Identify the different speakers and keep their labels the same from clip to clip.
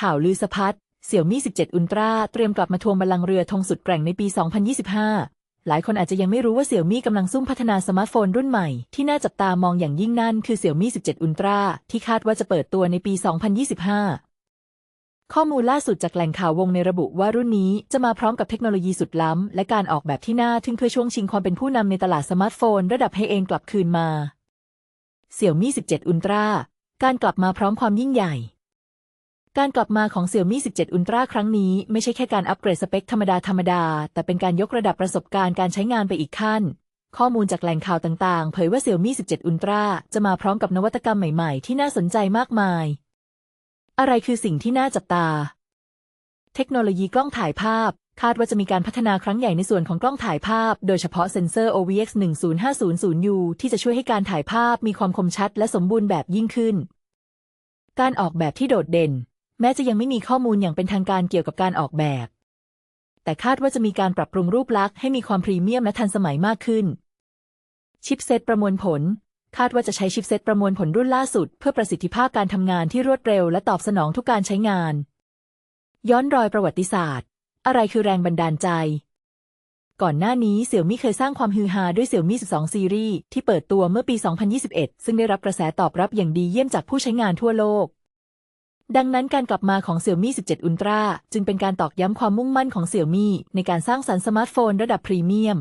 Speaker 1: ข่าวลือสะพัดเสี่ยวมี่ 17 อุลตร้าเตรียมกลับมาทวงบัลลังก์เรือธงสุดแกร่งในปี 2025 หลายคนอาจจะยังไม่รู้ว่าเสี่ยวมี่กำลังซุ่มพัฒนาสมาร์ทโฟนรุ่นใหม่ที่น่าจับตามองอย่างยิ่งนั่นคือเสี่ยวมี่ 17 อุลตร้าที่คาดว่าจะเปิดตัวในปี 2025 ข้อมูลล่าสุดจากแหล่งข่าววงในระบุว่ารุ่นนี้จะมาพร้อมกับเทคโนโลยีสุดล้ำและการออกแบบที่น่าทึ่งเพื่อช่วงชิงความเป็นผู้นำในตลาดสมาร์ทโฟน ระดับไฮเอ็นกลับคืนมาเสี่ยวมี่ 17 อุลตร้าการกลับมาพร้อมความยิ่งใหญ่ การกลับมาของ Xiaomi 17 Ultra ครั้งนี้ไม่ใช่แค่การอัปเกรดสเปคธรรมดาธรรมดา แต่เป็นการยกระดับประสบการณ์การใช้งานไปอีกขั้น ข้อมูลจากแหล่งข่าวต่างๆ เผยว่า Xiaomi 17 Ultra จะมาพร้อมกับนวัตกรรมใหม่ๆ ที่น่าสนใจมากมาย อะไรคือสิ่งที่น่าจับตา เทคโนโลยีกล้องถ่ายภาพ คาดว่าจะมีการพัฒนาครั้งใหญ่ในส่วนของกล้องถ่ายภาพ โดยเฉพาะเซ็นเซอร์ OVX 10500U ที่จะช่วยให้การถ่ายภาพมีความคมชัด และสมบูรณ์แบบยิ่งขึ้น การออกแบบที่โดดเด่น แม้จะยังไม่มีข้อมูลอย่างเป็นทางการเกี่ยวกับการออกแบบ แต่คาดว่าจะมีการปรับปรุงรูปลักษณ์ให้มีความพรีเมียมและทันสมัยมากขึ้น ชิปเซตประมวลผล คาดว่าจะใช้ชิปเซตประมวลผลรุ่นล่าสุด เพื่อประสิทธิภาพการทำงานที่รวดเร็วและตอบสนองทุกการใช้งาน ย้อนรอยประวัติศาสตร์ อะไรคือแรงบันดาลใจก่อนหน้านี้เสี่ยวมี่เคยสร้างความฮือฮาด้วยเสี่ยวมี่12 ซีรีส์ที่เปิดตัวเมื่อปี 2021 ซึ่งได้รับกระแสตอบรับอย่างดีเยี่ยมจากผู้ใช้งานทั่วโลก ดังนั้นการกลับมาของเสี่ยวมี่17 Ultra จึงเป็นการตอกย้ำความมุ่งมั่นของเสี่ยวมี่ในการสร้างสรรค์สมาร์ทโฟนระดับพรีเมียม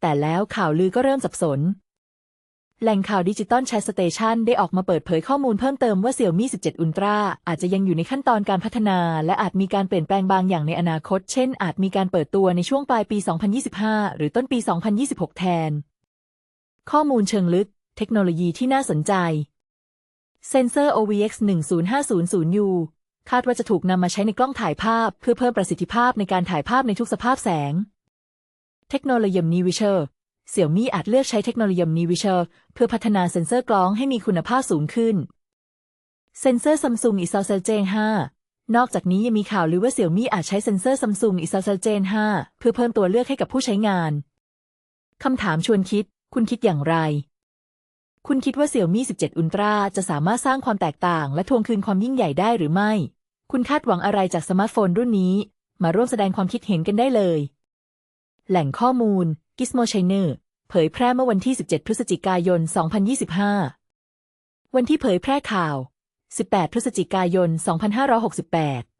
Speaker 1: แต่แล้วข่าวลือก็เริ่มสับสน แหล่งข่าวดิจิตอลแชร์สเตชันได้ออกมาเปิดเผยข้อมูลเพิ่มเติมว่า Xiaomi 17 Ultra อาจจะยังอยู่ในขั้นตอนการพัฒนา และอาจมีการเปลี่ยนแปลงบางอย่างในอนาคต เช่น อาจมีการเปิดตัวในช่วงปลายปี 2025 หรือต้นปี 2026 แทน ข้อมูลเชิงลึก เทคโนโลยีที่น่าสนใจ เซนเซอร์ OVX 10500U คาดว่าจะถูกนำมาใช้ในกล้องถ่ายภาพ เพื่อเพิ่มประสิทธิภาพในการถ่ายภาพในทุกสภาพแสง เทคโนโลยีนิวิเชอร์เสี่ยวมี่อาจเลือกใช้เทคโนโลยีนิวิเชอร์เพื่อพัฒนาเซ็นเซอร์กล้องให้มีคุณภาพสูงขึ้น เซ็นเซอร์ซัมซุงอิซาเซเจน5นอกจากนี้ยังมีข่าวลือว่าเสี่ยวมี่อาจใช้เซ็นเซอร์ซัมซุงอิซาเซเจน5เพื่อเพิ่มตัวเลือกให้กับผู้ใช้งาน คำถามชวนคิด คุณคิดอย่างไร คุณคิดว่าเสี่ยวมี่ 17 อุลตร้าจะสามารถสร้างความแตกต่าง และทวงคืนความยิ่งใหญ่ได้หรือไม่ คุณคาดหวังอะไรจากสมาร์ทโฟนรุ่นนี้ มาร่วมแสดงความคิดเห็นกันได้เลย แหล่งข้อมูล Gizmo China เผยแพร่เมื่อวันที่ 17 พฤศจิกายน 2025 วันที่เผยแพร่ข่าว 18 พฤศจิกายน 2568